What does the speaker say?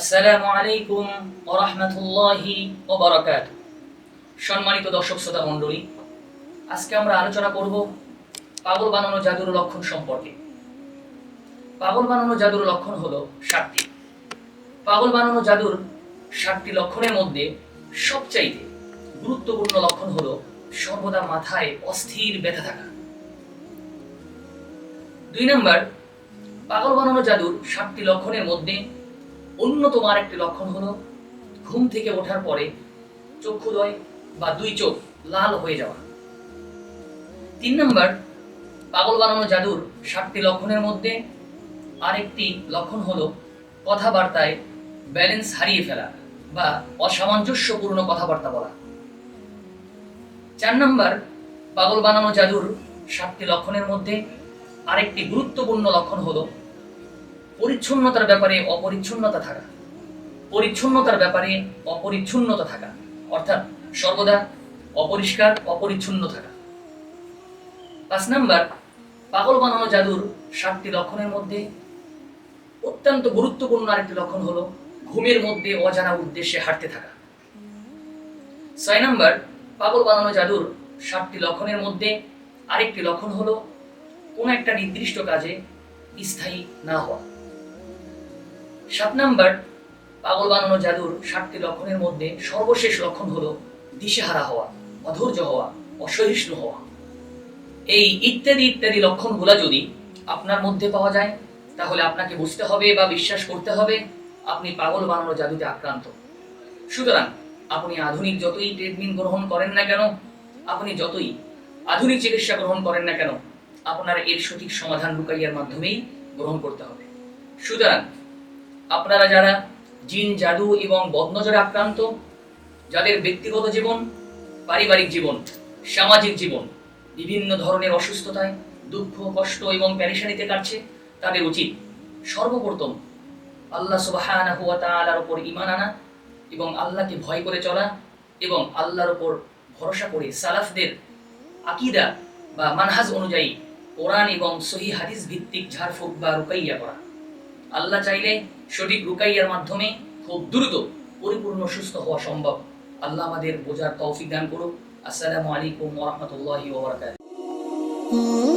আসসালামু আলাইকুম ওয়া রাহমাতুল্লাহি ওয়া বারাকাতুহু। সম্মানিত দর্শক শ্রোতা মণ্ডলী, আজকে আমরা আলোচনা করব পাগল বানানো জাদুর লক্ষণ সম্পর্কে। পাগল বানানো জাদুর লক্ষণ হলো সাতটি। পাগল বানানো জাদুর সাতটি লক্ষণের মধ্যে সবচাইতে গুরুত্বপূর্ণ লক্ষণ হলো সর্বদা মাথায় অস্থির ব্যথা থাকা। দুই নম্বর, পাগল বানানো জাদুর সাতটি লক্ষণের মধ্যে অন্যতম আরেকটি লক্ষণ হলো, ঘুম থেকে ওঠার পরে চক্ষুদয় বা দুই চোখ লাল হয়ে যাওয়া। তিন নম্বর, পাগল বানানো জাদুর সাতটি লক্ষণের মধ্যে আরেকটি লক্ষণ হলো কথাবার্তায় ব্যালেন্স হারিয়ে ফেলা বা অসামঞ্জস্যপূর্ণ কথাবার্তা বলা। চার নম্বর, পাগল বানানো জাদুর সাতটি লক্ষণের মধ্যে আরেকটি গুরুত্বপূর্ণ লক্ষণ হলো পরিচ্ছন্নতার ব্যাপারে অপরিচ্ছন্নতা থাকা। পরিচ্ছন্নতার ব্যাপারে অপরিচ্ছন্নতা থাকা। অর্থাৎ সর্বদা অপরিষ্কার, অপরিচ্ছন্ন থাকা। পাঁচ নাম্বার, পাগল বানানো জাদুর সাতটি লক্ষণের মধ্যে অত্যন্ত গুরুত্বপূর্ণ আরেকটি লক্ষণ হলো ঘুমের মধ্যে অজানা উদ্দেশ্যে হাঁটতে থাকা। ছয় নাম্বার, পাগল বানানো জাদুর সাতটি লক্ষণের মধ্যে আরেকটি লক্ষণ হলো কোন একটা নির্দিষ্ট কাজে স্থায়ী না হওয়া। সাত নাম্বার, পাগল বানানো জাদুর সাতটি লক্ষণের মধ্যে সর্বশেষ লক্ষণ হলো দিশেহারা হওয়া, অধৈর্য হওয়া, অসহিষ্ণু হওয়া। এই ইত্যাদি ইত্যাদি লক্ষণগুলা যদি আপনার মধ্যে পাওয়া যায়, তাহলে আপনাকে বুঝতে হবে বা বিশ্বাস করতে হবে আপনি পাগল বানানো জাদুতে আক্রান্ত। সুতরাং আপনি আধুনিক যতই ট্রিটমেন্ট গ্রহণ করেন না কেন, আপনি যতই আধুনিক চিকিৎসা গ্রহণ করেন না কেন, আপনার এর সঠিক সমাধান লুকাইয়ার মাধ্যমেই গ্রহণ করতে হবে। সুতরাং আপনারা যারা জিন, জাদু এবং বদনজরে আক্রান্ত, যাদের ব্যক্তিগত জীবন, পারিবারিক জীবন, সামাজিক জীবন বিভিন্ন ধরনের অসুস্থতায়, দুঃখ, কষ্ট এবং প্যারিশানিতে কাটছে, তাদের উচিত সর্বপ্রথম আল্লাহ সুবহানাহু ওয়া তাআলার উপর ঈমান আনা এবং আল্লাহকে ভয় করে চলা এবং আল্লাহর ওপর ভরসা করে সালাফদের আকিদা বা মানহাজ অনুযায়ী কোরআন এবং সহি হাদিস ভিত্তিক ঝাড়ফুঁক বা রুকাইয়া করা আল্লাহ চাইলে সঠিক রুকাইয়ার মাধ্যমে খুব দ্রুত পরিপূর্ণ সুস্থ হওয়া সম্ভব আল্লাহ আমাদের বোঝার তৌফিক দান করুক আসসালামু আলাইকুম ওয়া রাহমাতুল্লাহি ওয়া বারাকাতুহু Mm-hmm.